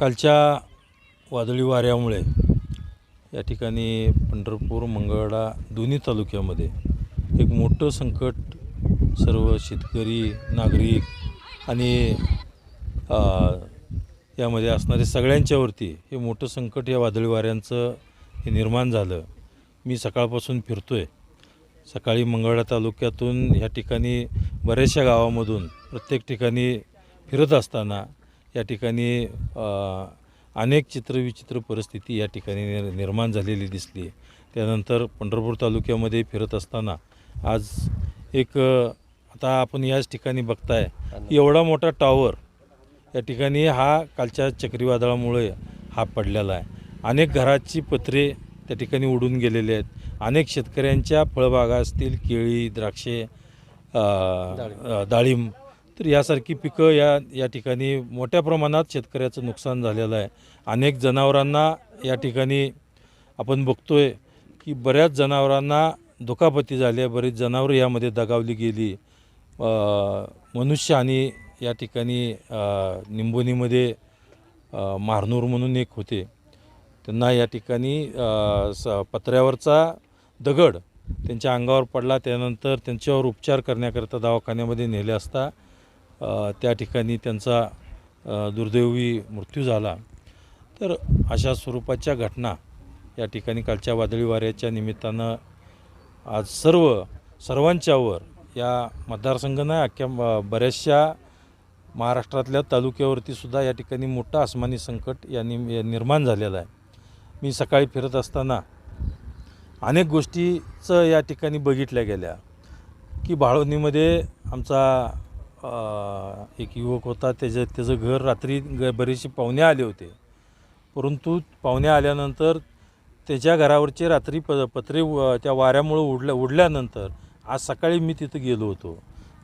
कालच्या वादळी वाऱ्यामुळे या ठिकाणी पंढरपूर मंगळा दोन्ही तालुक्यामध्ये एक मोठं संकट सर्व शेतकरी नागरिक आणि यामध्ये असणारे सगळ्यांच्यावरती हे मोठं संकट या वादळी वाऱ्यांचं हे निर्माण झालं. मी सकाळपासून फिरतो आहे सकाळी मंगळा तालुक्यातून ह्या ठिकाणी बऱ्याचशा गावामधून प्रत्येक ठिकाणी फिरत असताना या ठिकाणी अनेक चित्रविचित्र परिस्थिती या ठिकाणी निर्माण झालेली दिसली. आहे त्यानंतर पंढरपूर तालुक्यामध्ये फिरत असताना आज एक आता आपण याच ठिकाणी बघताय एवढा मोठा टॉवर या ठिकाणी हा कालच्या चक्रीवादळामुळे हा पडलेला आहे. अनेक घराची पत्रे त्या ठिकाणी उडून गेलेले आहेत. अनेक शेतकऱ्यांच्या फळबागा असतील केळी द्राक्षे डाळिंब तर यासारखी पिकं या या ठिकाणी मोठ्या प्रमाणात शेतकऱ्याचं नुकसान झालेलं आहे. अनेक जनावरांना या ठिकाणी आपण बघतोय की बऱ्याच जनावरांना दुखापती झाल्या बरीच जनावरं यामध्ये दगावली गेली. मनुष्य आणि या ठिकाणी निंबोनीमध्ये मारनूर म्हणून एक होते. त्यांना या ठिकाणी स पत्र्यावरचा दगड त्यांच्या अंगावर पडला. त्यानंतर त्यांच्यावर उपचार करण्याकरता दवाखान्यामध्ये नेले असता त्या ठिकाणी त्यांचा दुर्दैवी मृत्यू झाला. तर अशा स्वरूपाच्या घटना या ठिकाणी कालच्या वादळी वाऱ्याच्या निमित्तानं आज सर्व सर्वांच्यावर या मतदारसंघानं अख्ख्या बऱ्याचशा महाराष्ट्रातल्या तालुक्यावरती सुद्धा या ठिकाणी मोठं आसमानी संकट या नि निर्माण झालेलं आहे. मी सकाळी फिरत असताना अनेक गोष्टीचं या ठिकाणी बघितल्या गेल्या. की बाळवणीमध्ये आमचा एक युवक होता त्याचं त्याचं घर रात्री ग बरेचसे पाहुणे आले होते. परंतु पाहुणे आल्यानंतर त्याच्या घरावरचे रात्री प पत्रे त्या वाऱ्यामुळं उडल्या उडल्यानंतर आज सकाळी मी तिथं गेलो होतो.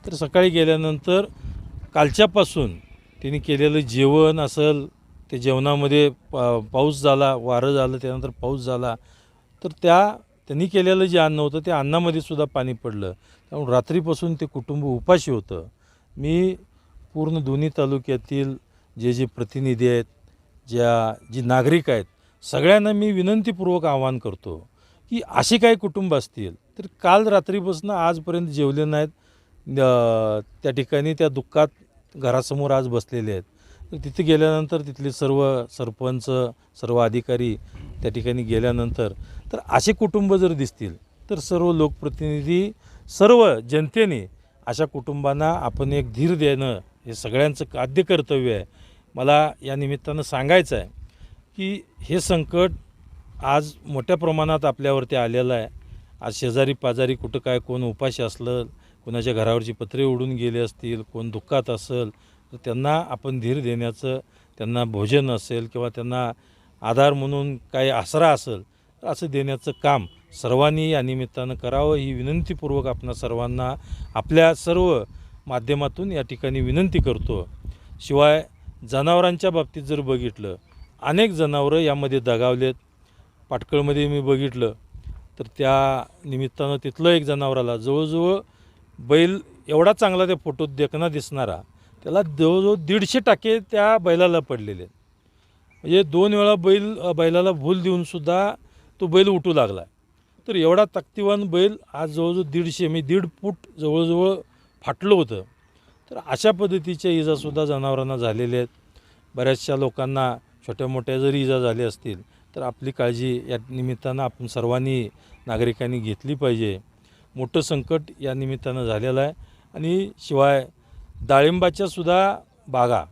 तर सकाळी गेल्यानंतर कालच्यापासून त्यांनी केलेलं जेवण असेल ते जेवणामध्ये पा पाऊस झाला वारं झालं त्यानंतर पाऊस झाला. तर त्या त्यांनी केलेलं जे अन्न होतं त्या अन्नामध्ये सुद्धा पाणी पडलं. त्यामुळे रात्रीपासून ते कुटुंब उपाशी होतं. मी पूर्ण दोन्ही तालुक्यातील जे जे प्रतिनिधी आहेत ज्या जी नागरिक आहेत सगळ्यांना मी विनंतीपूर्वक आवाहन करतो की असे काही कुटुंब असतील तर काल रात्रीपासून आजपर्यंत जेवले नाहीत. त्या ठिकाणी त्या दुःखात घरासमोर आज बसलेले आहेत. तर तिथे गेल्यानंतर तिथले सर्व सरपंच सर्व अधिकारी त्या ठिकाणी गेल्यानंतर तर असे कुटुंब जर दिसतील तर सर्व लोकप्रतिनिधी सर्व जनतेने अशा कुटुंबांना आपण एक धीर देणं हे सगळ्यांचं आद्य कर्तव्य आहे. मला या निमित्तानं सांगायचं आहे की हे संकट आज मोठ्या प्रमाणात आपल्यावरती आलेलं आहे. आज शेजारी पाजारी कुठं काय कोण उपाशी असलं कोणाच्या घरावरची पत्रे उडून गेले असतील कोण दुःखात असेल तर त्यांना आपण धीर देण्याचं त्यांना भोजन असेल किंवा त्यांना आधार म्हणून काही आसरा असेल तर असं देण्याचं काम सर्वांनी या निमित्तानं करावं ही विनंतीपूर्वक आपणा सर्वांना आपल्या सर्व माध्यमातून या ठिकाणी विनंती करतो. शिवाय जनावरांच्या बाबतीत जर बघितलं अनेक जनावरं यामध्ये दगावलेत. पाटकळमध्ये मी बघितलं तर त्या निमित्तानं तिथलं एक जनावराला जवळजवळ बैल एवढा चांगला त्या फोटोत देखना दिसणारा त्याला जवळजवळ दीडशे टाके त्या बैलाला पडलेले. आहेत म्हणजे दोन वेळा बैल बैलाला भूल देऊनसुद्धा तो बैल उठू लागला. तर एवढा ताकतीवान बैल आज जवळजवळ दीडशे मी दीड फूट जवळजवळ फाटलं होतं. तर अशा पद्धतीच्या इजासुद्धा जनावरांना झालेल्या आहेत. बऱ्याचशा लोकांना छोट्या मोठ्या जरी इजा झाल्या असतील तर आपली काळजी या निमित्तानं आपण सर्वांनी नागरिकांनी घेतली पाहिजे. मोठं संकट या निमित्तानं झालेलं आहे. आणि शिवाय डाळिंबाच्यासुद्धा बागा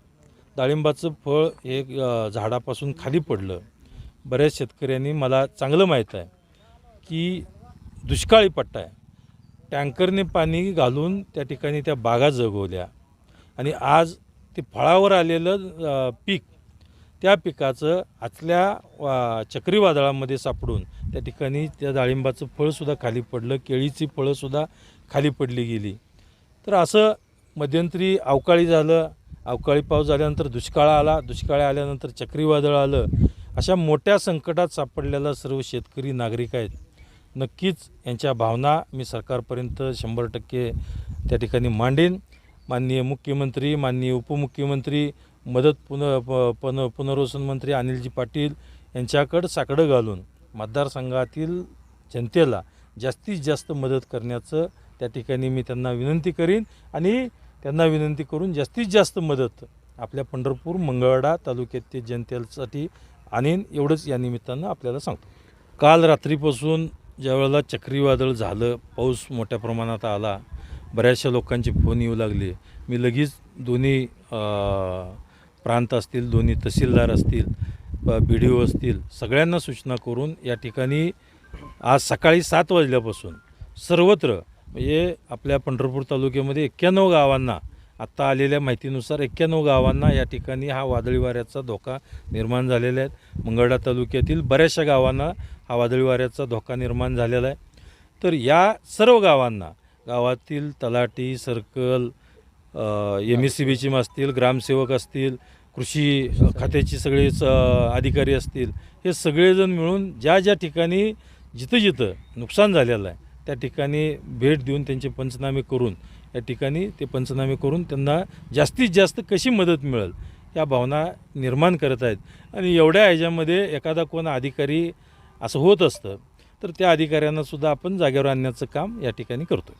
डाळिंबाचं फळ हे झाडापासून खाली पडलं. बऱ्याच शेतकऱ्यांनी मला चांगलं माहीत आहे. की दुष्काळी पट्टा आहे. टँकरने पाणी घालून त्या ठिकाणी त्या बागा जगवल्या. आणि आज ते फळावर आलेलं पीक त्या पिकाचं आतल्या वा- चक्रीवादळामध्ये सापडून त्या ठिकाणी त्या डाळिंबाचं फळसुद्धा खाली पडलं केळीची फळंसुद्धा खाली पडली गेली. तर असं मध्यंतरी अवकाळी झालं. अवकाळी पाऊस झाल्यानंतर दुष्काळ आला. दुष्काळ आल्यानंतर चक्रीवादळ आलं. अशा मोठ्या संकटात सापडलेला सर्व शेतकरी नागरिक आहेत. नक्कीच यांच्या भावना मी सरकारपर्यंत शंभर टक्के त्या ठिकाणी मांडेन. माननीय मुख्यमंत्री माननीय उपमुख्यमंत्री मदत पुन प पुन पुनर्वसन मंत्री अनिलजी पाटील यांच्याकडं साकडं घालून मतदारसंघातील जनतेला जास्तीत जास्त मदत करण्याचं त्या ठिकाणी मी त्यांना विनंती करीन आणि त्यांना विनंती करून जास्तीत जास्त मदत आपल्या पंढरपूर मंगळवाडा तालुक्यातील जनतेसाठी आणेन एवढंच या निमित्तानं आपल्याला सांगतो. काल रात्रीपासून ज्यावेळेला चक्रीवादळ झालं पाऊस मोठ्या प्रमाणात आला बऱ्याचशा लोकांचे फोन येऊ लागले. मी लगेच दोन्ही प्रांत असतील दोन्ही तहसीलदार असतील बी डी ओ असतील सगळ्यांना सूचना करून या ठिकाणी आज सकाळी सात वाजल्यापासून सर्वत्र म्हणजे आपल्या पंढरपूर तालुक्यामध्ये एक्क्याण्णव गावांना आत्ता आलेल्या माहितीनुसार एक्क्याण्णव गावांना या ठिकाणी हा वादळी वाऱ्याचा धोका निर्माण झालेला आहे. मंगळा तालुक्यातील बऱ्याचशा गावांना हा वादळी वाऱ्याचा धोका निर्माण झालेला आहे. तर या सर्व गावांना गावातील तलाठी सर्कल एम एस सी बीचीम असतील ग्रामसेवक असतील कृषी खात्याची सगळेच अधिकारी असतील हे सगळेजण मिळून ज्या ज्या ठिकाणी जिथं जिथं नुकसान झालेलं आहे त्या ठिकाणी भेट देऊन त्यांचे पंचनामे करून या ठिकाणी ते पंचनामे करून त्यांना जास्तीत जास्त कशी मदत मिळेल या भावना निर्माण करत आहेत. आणि एवढ्या ह्याच्यामध्ये एखादा कोण अधिकारी असं होत असतं तर त्या अधिकाऱ्यांनासुद्धा आपण जागेवर आणण्याचं काम या ठिकाणी करतो